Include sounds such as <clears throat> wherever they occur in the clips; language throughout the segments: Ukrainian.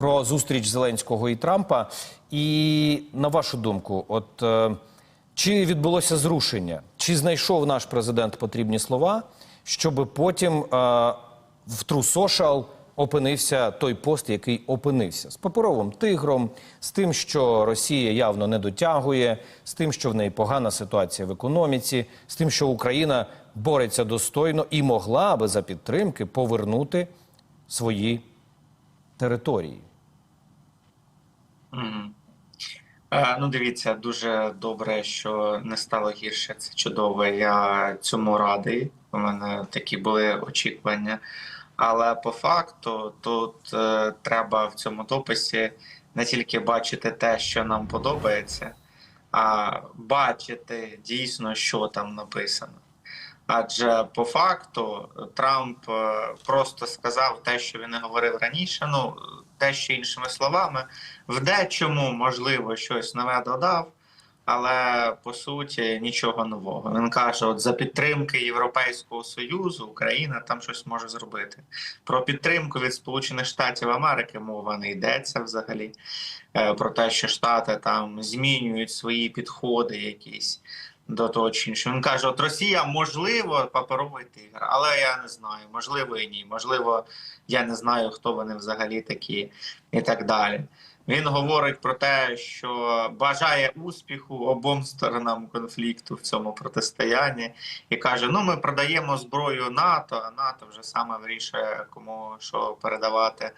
про зустріч Зеленського і Трампа. І на вашу думку, от е, чи відбулося зрушення, чи знайшов наш президент потрібні слова, щоб потім е, в True опинився той пост, який опинився з паперовим тигром, з тим, що Росія явно не дотягує, з тим, що в неї погана ситуація в економіці, з тим, що Україна бореться достойно і могла би за підтримки повернути свої території. Е, Ну, дивіться, дуже добре, що не стало гірше. Це чудово. Я цьому радий. У мене такі були очікування. Але по факту тут е, треба в цьому дописі не тільки бачити те, що нам подобається, а бачити дійсно, що там написано. Адже по факту Трамп е, просто сказав те, що він і говорив раніше. Ну те, що іншими словами, в дечому можливо щось нове додав, але по суті нічого нового. Він каже: от за підтримки Європейського союзу Україна там щось може зробити. Про підтримку від Сполучених Штатів Америки мова не йдеться взагалі. Е, Про те, що Штати там змінюють свої підходи якісь до того чи іншого. Він каже: от Росія можливо паперовий тигр, але я не знаю, можливо і ні. Можливо, я не знаю, хто вони взагалі такі, і так далі. Він говорить про те, що бажає успіху обом сторонам конфлікту в цьому протистоянні, і каже: Ну, ми продаємо зброю НАТО, а НАТО вже саме вирішує, кому що передавати.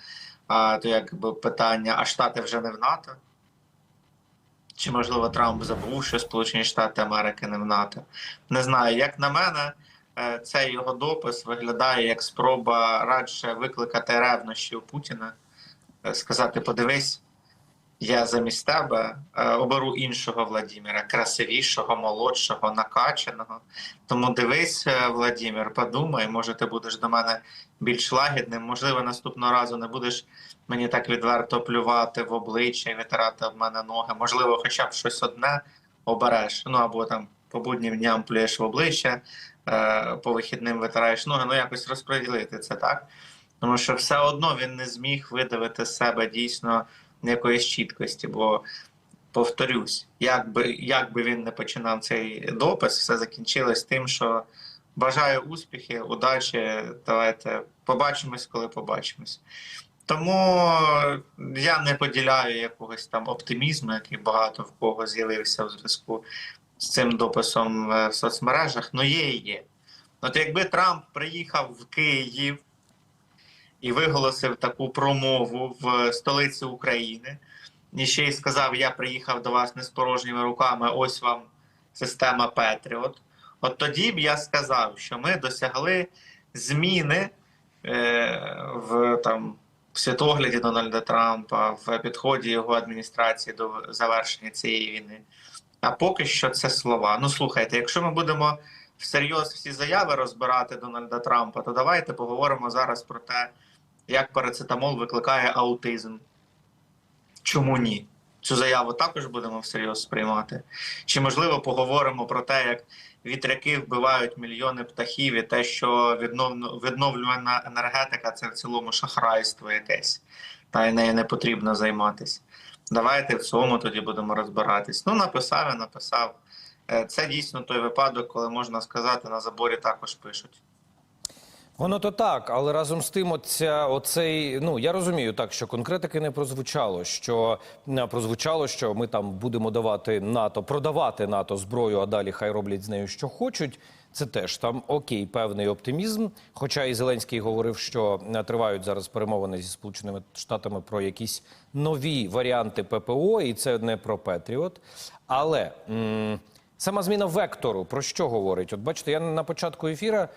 А то якби питання: а Штати вже не в НАТО? Чи можливо Трамп забув, що Сполучені Штати Америки не в НАТО? Не знаю. Як на мене, е, цей його допис виглядає як спроба радше викликати ревнощі у Путіна, е, сказати: подивись, я замість тебе е, оберу іншого Владіміра, красивішого, молодшого, накачаного. Тому дивись, е, Владімір, подумай, може, ти будеш до мене більш лагідним. Можливо, наступного разу не будеш мені так відверто плювати в обличчя і витирати в мене ноги. Можливо, хоча б щось одне обереш. Ну або там по буднім дням плюєш в обличчя, е, по вихідним витираєш ноги. Ну якось розподілити це так. Тому що все одно він не зміг видавити себе дійсно якоїсь чіткості. Бо повторюсь, як би, як би він не починав цей допис, все закінчилось тим, що бажаю успіхів, удачі. Давайте побачимось, коли побачимось. Тому я не поділяю якогось там оптимізму, який багато в кого з'явився в зв'язку з цим дописом е, в соцмережах. Ну є і є. От якби Трамп приїхав в Київ і виголосив таку промову в столиці України, і ще й сказав: Я приїхав до вас не з порожніми руками, ось вам система Петріот. От тоді б я сказав, що ми досягли зміни е, в там в світогляді Дональда Трампа, в підході його адміністрації до завершення цієї війни. А поки що це слова. Ну слухайте, якщо ми будемо всерйоз всі заяви розбирати Дональда Трампа, то давайте поговоримо зараз про те, як парацетамол викликає аутизм. Чому ні? Цю заяву також будемо всерйоз сприймати. Чи можливо поговоримо про те, як вітряки вбивають мільйони птахів, і те, що відновлювана енергетика це в цілому шахрайство якесь, та й нею не потрібно займатися. Давайте в цьому тоді будемо розбиратись. Ну, написав написав. Е, Це дійсно той випадок, коли можна сказати, на заборі також пишуть. Воно то так, але разом з тим, оця, оцей, ну я розумію так, що конкретики не прозвучало. Що не прозвучало, що ми там будемо давати НАТО, продавати НАТО зброю, а далі хай роблять з нею що хочуть. Це теж там окей, певний оптимізм. Хоча і Зеленський говорив, що е, тривають зараз перемовини зі Сполученими Штатами про якісь нові варіанти ППО, і це не про Петріот. Але м Сама зміна вектору про що говорить? От бачите, я на початку ефіра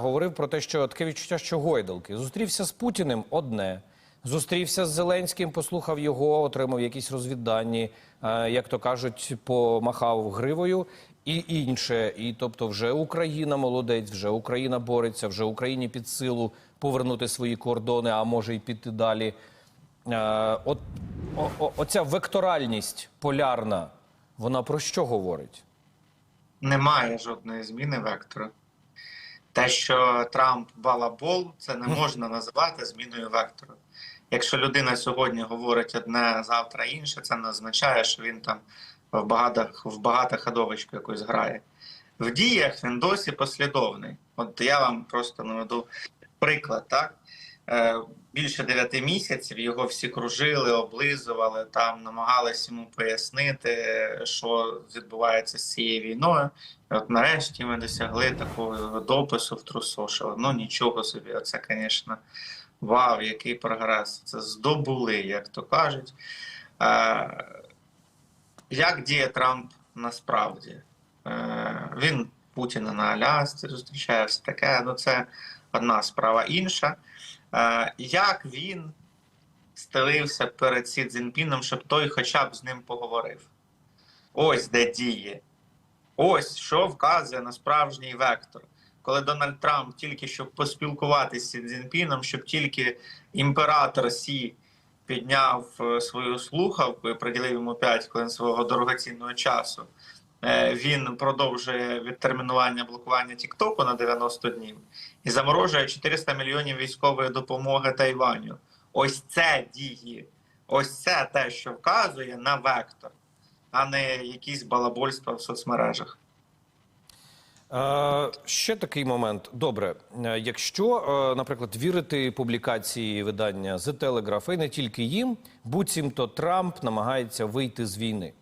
говорив про те, що таке відчуття, що гойдалки зустрівся з Путіним одне, зустрівся з Зеленським, послухав його, отримав якісь розвіддані, е, як то кажуть, помахав гривою. І інше, і тобто, вже Україна молодець, вже Україна бореться, вже Україні під силу повернути свої кордони, а може й піти далі. Е, от о, о, оця векторальність полярна, вона про що говорить? Немає жодної зміни вектора. Те, що Трамп балабол, це не можна називати зміною вектору. Якщо людина сьогодні говорить одне, завтра інше, це не означає, що він там в багатих в багатоходовочку якусь грає. В діях він досі послідовний. От я вам просто наведу приклад, так? Е, більше 9 місяців його всі кружили, облизували, там намагалися йому пояснити, що відбувається з цією війною. І от нарешті ми досягли такого допису в трусо, ну нічого собі, це, звісно, вау, який прогрес. Це здобули, як то кажуть. Е, як діє Трамп насправді? Е, він Путіна на Алясці зустрічає все таке. Ну це одна справа. Інша. Як він стелився перед Сі Цзіньпіном, щоб той хоча б з ним поговорив? Ось де діє. Ось що вказує на справжній вектор. Коли Дональд Трамп тільки щоб поспілкуватися з Сі Цзіньпіном, щоб тільки імператор Сі підняв е, свою слухавку і приділив йому 5 хвилин свого дорогоцінного часу. Е, Він продовжує відтермінування блокування Тіктоку на 90 днів і заморожує 400 мільйонів військової допомоги Тайваню. Ось це дії, ось це те, що вказує на вектор, а не якісь балабольства в соцмережах. Е, ще такий момент. Добре, е, якщо, е, наприклад, вірити публікації видання The Telegraph, і не тільки їм, буцімто Трамп намагається вийти з війни.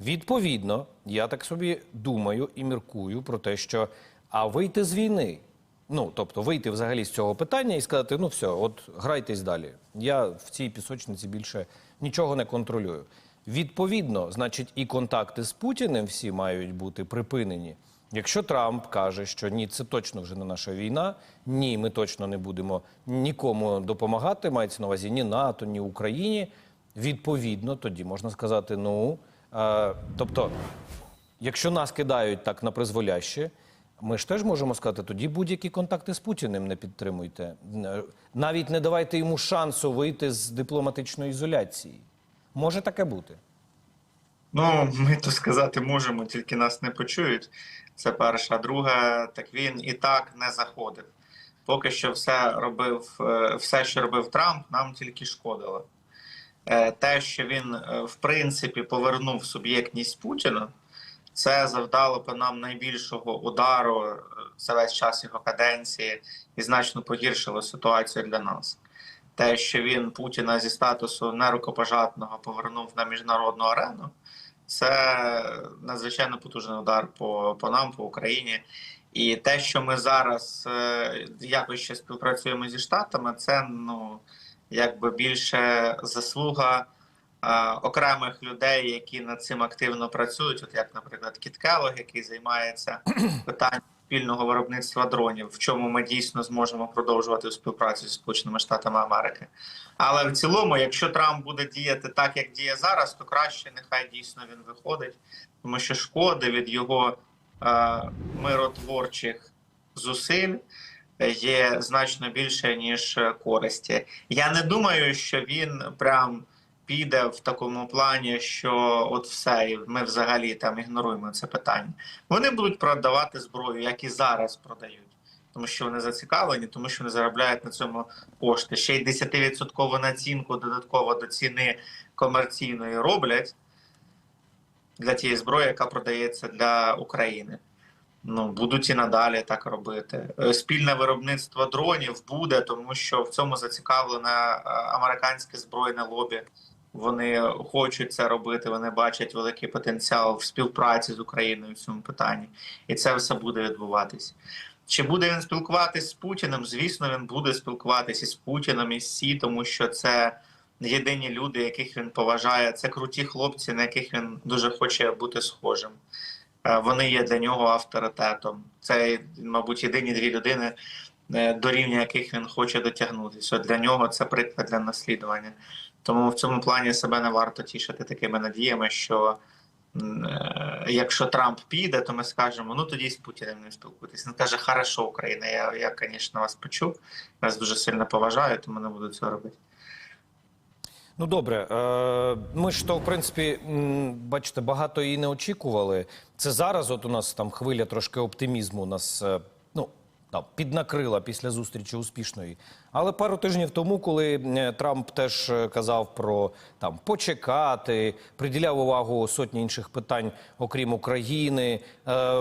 Відповідно, я так собі думаю і міркую про те, що а вийти з війни. Ну, тобто вийти взагалі з цього питання і сказати: ну все, от грайтесь далі. Я в цій пісочниці більше нічого не контролюю. Відповідно, значить, і контакти з Путіним всі мають бути припинені. Якщо Трамп каже, що ні, це точно вже не наша війна, ні, ми точно не будемо нікому допомагати, мається на увазі ні НАТО, ні Україні. Відповідно, тоді можна сказати, ну тобто, якщо нас кидають так на призволяще, ми ж теж можемо сказати, тоді будь-які контакти з Путіним не підтримуйте. Е, Навіть не давайте йому шансу вийти з дипломатичної ізоляції. Може таке бути. Ну, ми то сказати можемо, тільки нас не почують. Це перша. Друга, так він і так не заходив. Поки що все робив, е, все, що робив Трамп, нам тільки шкодило. Е, Те, що він, е, в принципі, повернув суб'єктність Путіна, це завдало по нам найбільшого удару е, за весь час його каденції і значно погіршило ситуацію для нас. Те, що він Путіна зі статусу нерукопожатного повернув на міжнародну арену, це надзвичайно потужний удар по, по нам, по Україні. І те, що ми зараз якось ще співпрацюємо зі Штатами, це ну якби більше заслуга окремих людей, які над цим активно працюють. От як, наприклад, Кіт Келлог, який займається <clears throat> питанням спільного виробництва дронів, в чому ми дійсно зможемо продовжувати співпрацю з Сполученими Штатами Америки. Але в цілому, якщо Трамп буде діяти так, як діє зараз, то краще нехай дійсно він виходить, тому що шкоди від його е, миротворчих зусиль є значно більше ніж користі. Я не думаю, що він прям піде в такому плані, що от все, ми взагалі там ігноруємо це питання. Вони будуть продавати зброю, як і зараз продають. Тому що вони зацікавлені, тому що вони заробляють на цьому кошти. Ще й 10% націнку додатково до ціни комерційної роблять для тієї зброї, яка продається для України. Ну, будуть і надалі так робити. Е, Спільне виробництво дронів буде, тому що в цьому зацікавлене е, американське збройне лобі. Вони хочуть це робити. Вони бачать великий потенціал в співпраці з Україною в цьому питанні, і це все буде відбуватись. Чи буде він спілкуватись з Путіним? Звісно, він буде спілкуватися з Путіним і Сі, тому що це єдині люди, яких він поважає. Це круті хлопці, на яких він дуже хоче бути схожим. Е, Вони є для нього авторитетом. Це, мабуть, єдині дві людини, е, до рівня яких він хоче дотягнутися. Для нього це приклад для наслідування. Тому в цьому плані себе не варто тішити такими надіями, що е, якщо Трамп піде, то ми скажемо, ну тоді з Путіним не спілкуйтесь. Він каже, хорошо, Україна, я, я, звісно, вас почув, вас дуже сильно поважаю, тому не буду цього робити. Ну добре, е, ми ж то, в принципі, бачите, багато і не очікували. Це зараз, от у нас там хвиля трошки оптимізму. Нас е, ну там піднакрила після зустрічі успішної. Але пару тижнів тому, коли е, Трамп теж казав про там почекати, приділяв увагу сотні інших питань, окрім України,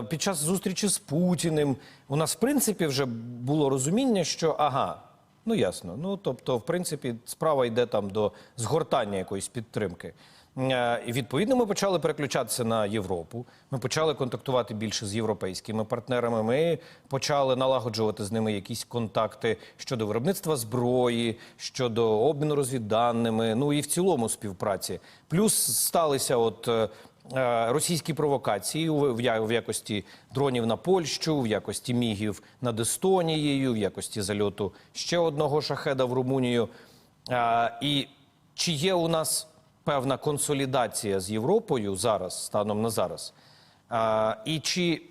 під час зустрічі з Путіним, у нас в принципі вже було розуміння, що ага. Ну ясно. Ну тобто, в принципі, справа йде там до згортання якоїсь підтримки. Е, І відповідно ми почали переключатися на Європу. Ми почали контактувати більше з європейськими партнерами. Ми почали налагоджувати з ними якісь контакти щодо виробництва зброї, щодо обміну розвідданими. Ну і в цілому співпраці. Плюс сталися от. Е, е, Російські провокації в якості дронів на Польщу, в якості мігів над Естонією, в якості зальоту ще одного шахеда в Румунію. І чи є у нас певна консолідація з Європою зараз, станом на зараз? І чи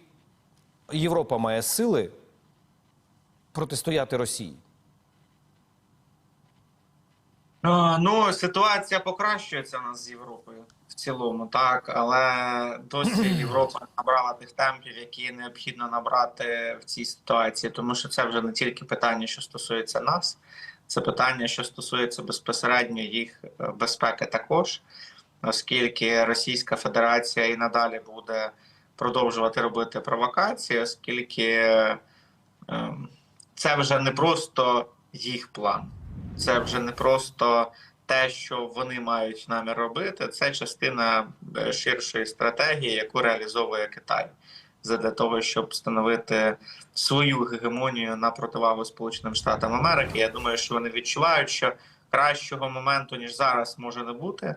Європа має сили протистояти Росії? Е, Ну, ситуація покращується у нас з Європою в цілому, так, але досі <clears throat> Європа набрала тих темпів, які необхідно набрати в цій ситуації, тому що це вже не тільки питання, що стосується нас, це питання, що стосується безпосередньо їх е, безпеки також, оскільки Російська Федерація і надалі буде продовжувати робити провокації, оскільки ем, це вже не просто їх план. Це вже не просто те, що вони мають намір робити, це частина е, ширшої стратегії, яку реалізовує Китай задля того, щоб встановити свою гегемонію на противагу Сполученим Штатам Америки. Я думаю, що вони відчувають, що кращого моменту ніж зараз може не бути.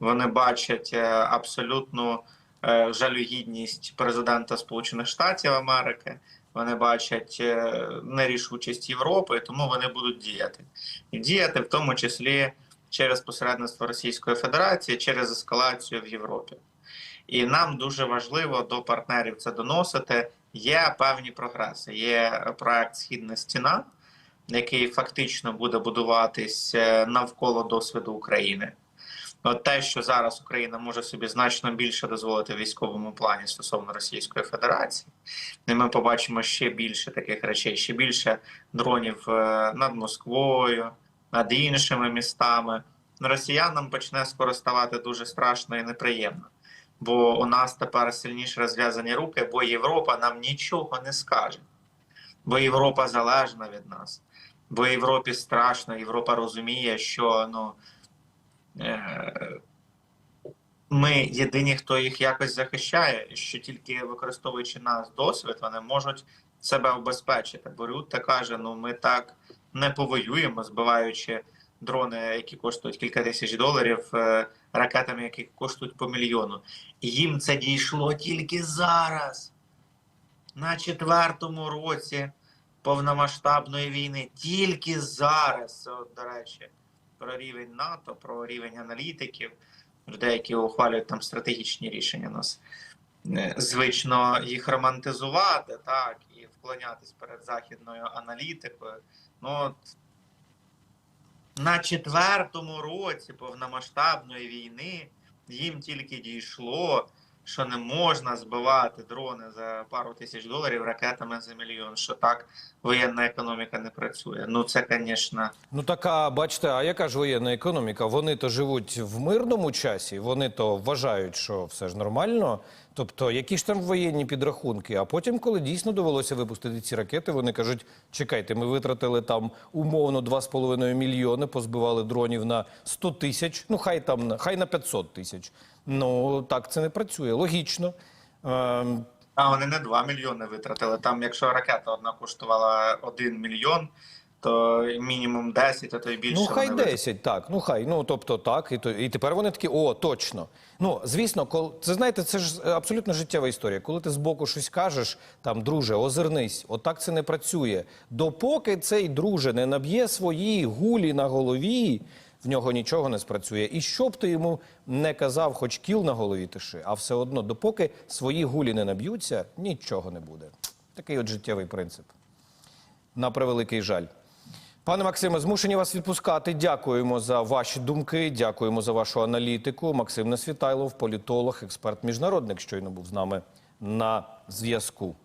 Вони бачать е, абсолютну е, жалюгідність президента Сполучених Штатів Америки. Вони бачать нерішучість Європи, тому вони будуть діяти і діяти в тому числі через посередництво Російської Федерації, через ескалацію в Європі. І нам дуже важливо до партнерів це доносити. Є певні прогреси. Є проект Східна стіна, який фактично буде будуватись е, навколо досвіду України. От те, що зараз Україна може собі значно більше дозволити в військовому плані стосовно Російської Федерації, і ми побачимо ще більше таких речей, ще більше дронів е, над Москвою, над іншими містами. Росіянам почне скоро ставати дуже страшно і неприємно. Бо у нас тепер сильніше розв'язані руки, бо Європа нам нічого не скаже. Бо Європа залежна від нас. Бо Європі страшно, Європа розуміє, що ну, е, ми єдині, хто їх якось захищає, що тільки використовуючи наш досвід, вони можуть себе обезпечити. Бо Рютте каже: ну ми так не повоюємо, збиваючи дрони, які коштують кілька тисяч доларів, е, ракетами, які коштують по мільйону. Їм це дійшло тільки зараз, на четвертому році повномасштабної війни. Тільки зараз, от, до речі, про рівень НАТО, про рівень аналітиків, людей, які ухвалюють там стратегічні рішення нас. е, Звично їх романтизувати, так, і вклонятись перед західною аналітикою. Ну, от, на четвертому році повномасштабної війни їм тільки дійшло, що не можна збивати дрони за пару тисяч доларів ракетами за мільйон. Що так воєнна економіка не працює. Ну це, звісно, Ну така, бачите, а яка ж воєнна економіка? Вони то живуть в мирному часі, вони то вважають, що все ж нормально. Тобто, які ж там воєнні підрахунки? А потім, коли дійсно довелося випустити ці ракети, вони кажуть: чекайте, ми витратили там умовно 2,5 мільйони, позбивали дронів на 100 тисяч. Ну хай там хай на 500 тисяч. Ну так це не працює. Логічно. Ем, а вони не 2 мільйони витратили. Там, якщо ракета одна коштувала 1 мільйон, то мінімум 10, а то й більше. Ну, хай вони витратили. 10, так. Ну, хай. Ну, тобто, так. І, то, і тепер вони такі, о, точно. Ну, звісно, кол, це знаєте, це ж абсолютно життєва історія. Коли ти збоку щось кажеш, там, друже, озирнись, отак це не працює. Допоки цей друже не наб'є свої гулі на голові, в нього нічого не спрацює. І що б ти йому не казав, хоч кіл на голові тиши, а все одно, допоки свої гулі не наб'ються, нічого не буде. Такий от життєвий принцип. На превеликий жаль. Пане Максиме, змушені вас відпускати. Дякуємо за ваші думки, дякуємо за вашу аналітику. Максим Несвітайлов, політолог, експерт, міжнародник, щойно був з нами на зв'язку.